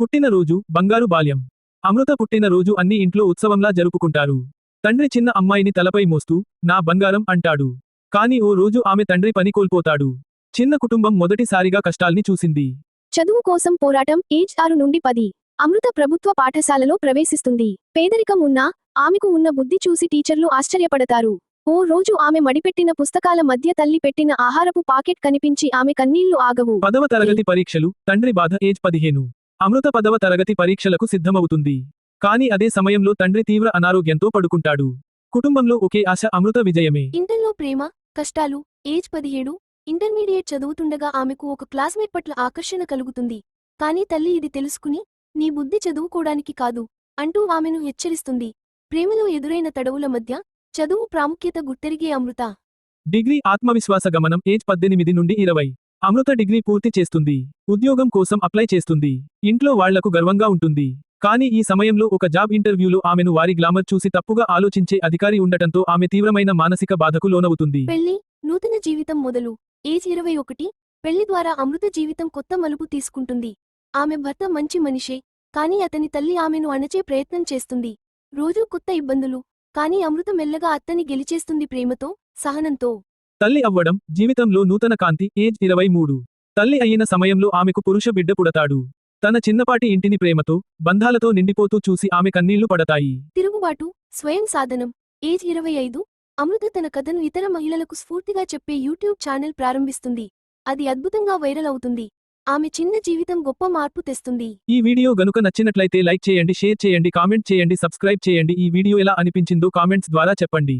పుట్టినరోజు బంగారు బాల్యం. అమృత పుట్టినరోజు అన్ని ఇంట్లో ఉత్సవంలా జరుపుకుంటారు. తండ్రి చిన్న అమ్మాయిని తలపై మోస్తూ నా బంగారం అంటాడు. కాని ఓ రోజు ఆమె తండ్రి పని కోల్పోతాడు. చిన్న కుటుంబం మొదటిసారిగా కష్టాల్ని చూసింది. చదువు కోసం పోరాటం ఏజ్ ఆరు నుండి పది. అమృత ప్రభుత్వ పాఠశాలలో ప్రవేశిస్తుంది. పేదరికం ఉన్నా ఆమెకు ఉన్న బుద్ధి చూసి టీచర్లు ఆశ్చర్యపడతారు. ఓ రోజు ఆమె మడిపెట్టిన పుస్తకాల మధ్య తల్లి పెట్టిన ఆహారపు పాకెట్ కనిపించి ఆమె కన్నీళ్ళు ఆగవు. పదవ తరగతి పరీక్షలు తండ్రి బాధ ఏజ్ పదిహేను. అమృత పదవ తరగతి పరీక్షలకు సిద్ధమవుతుంది. కాని అదే సమయంలో తండ్రి తీవ్ర అనారోగ్యంతో పడుకుంటాడు. కుటుంబంలో ఒకే ఆశ అమృత విజయమే. ఇంటర్లో ప్రేమ కష్టాలు ఏజ్ పదిహేడు ఇంటర్మీడియట్ చదువుతుండగా ఆమెకు ఒక క్లాస్మేట్ పట్ల ఆకర్షణ కలుగుతుంది. కానీ తల్లి ఇది తెలుసుకుని నీ బుద్ధి చదువుకోడానికి కాదు అంటూ ఆమెను హెచ్చరిస్తుంది. ప్రేమలో ఎదురైన తడవుల మధ్య చదువు ప్రాముఖ్యత గుర్తెరిగే అమృత. డిగ్రీ ఆత్మవిశ్వాస గమనం ఏజ్ పద్దెనిమిది నుండి ఇరవై. అమృత డిగ్రీ పూర్తి చేస్తుంది. ఉద్యోగం కోసం అప్లై చేస్తుంది. ఇంట్లో వాళ్ళకు గర్వంగా ఉంటుంది. కానీ ఈ సమయంలో ఒక జాబ్ ఇంటర్వ్యూలో ఆమెను వారి గ్లామర్ చూసి తప్పుగా ఆలోచించే అధికారి ఉండటంతో ఆమె తీవ్రమైన మానసిక బాధకు లోనవుతుంది. పెళ్ళి నూతన జీవితం మొదలు. ఏజ్ ఇరవై ఒకటి పెళ్ళి ద్వారా అమృత జీవితం కొత్త మలుపు తీసుకుంటుంది. ఆమె భర్త మంచి మనిషే కానీ అతని తల్లి ఆమెను అణచే ప్రయత్నం చేస్తుంది. రోజూ కొత్త ఇబ్బందులు కానీ అమృత మెల్లగా అత్తని గెలిచేస్తుంది ప్రేమతో సహనంతో. తల్లి అవ్వడం జీవితంలో నూతన కాంతి ఏజ్ ఇరవై మూడు. తల్లి అయిన సమయంలో ఆమెకు పురుష బిడ్డ పుడతాడు. తన చిన్నపాటి ఇంటిని ప్రేమతో బంధాలతో నిండిపోతూ చూసి ఆమె కన్నీళ్ళు పడతాయి. తిరుగుబాటు స్వయం సాధనం. ఏజ్ ఇరవై ఐదు. అమృత తన కథను ఇతర మహిళలకు స్ఫూర్తిగా చెప్పే యూట్యూబ్ ఛానల్ ప్రారంభిస్తుంది. అది అద్భుతంగా వైరల్ అవుతుంది. ఆమె చిన్న జీవితం గొప్ప మార్పు తెస్తుంది. ఈ వీడియో గనుక నచ్చినట్లయితే లైక్ చేయండి షేర్ చేయండి కామెంట్ చేయండి సబ్స్క్రైబ్ చేయండి. ఈ వీడియో ఎలా అనిపించిందో కామెంట్స్ ద్వారా చెప్పండి.